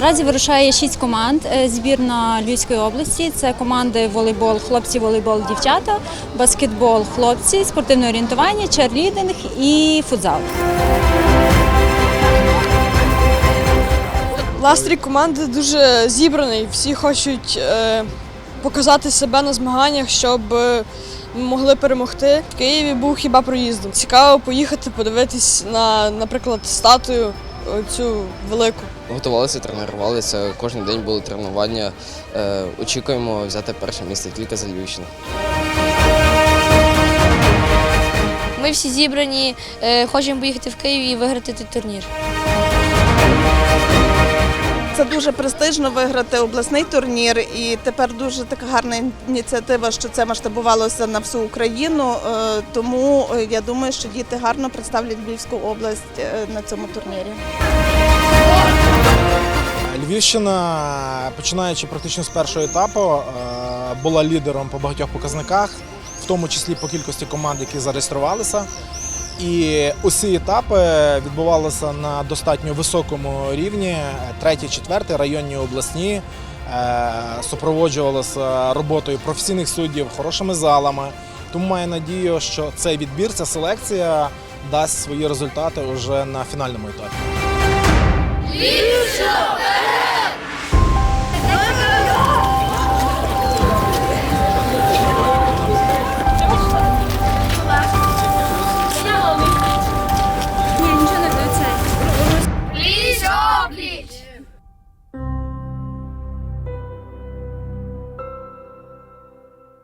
Наразі вирушає шість команд е, збірна Львівської області. Це команди волейбол, хлопці, волейбол, дівчата, баскетбол, хлопці, спортивне орієнтування, черлідинг і футзал. Настрій команди дуже зібраний. Всі хочуть е, показати себе на змаганнях, щоб е, могли перемогти. В Києві був хіба проїздом. Цікаво поїхати подивитись на, наприклад, статую цю велику. Готувалися, тренувалися. Кожен день були тренування. Е, Очікуємо взяти перше місце тільки за Львівщину. Ми всі зібрані, е, хочемо поїхати в Київ і виграти цей турнір. Це дуже престижно виграти обласний турнір, і тепер дуже така гарна ініціатива, що це масштабувалося на всю Україну. Е, Тому е, я думаю, що діти гарно представлять Львівську область е, на цьому турнірі. Львівщина, починаючи практично з першого етапу, була лідером по багатьох показниках, в тому числі по кількості команд, які зареєструвалися. І усі етапи відбувалися на достатньо високому рівні: третій, четвертий, районні обласні, е, супроводжувалися роботою професійних суддів, хорошими залами. Тому маю надію, що цей відбір, ця селекція дасть свої результати уже на фінальному етапі.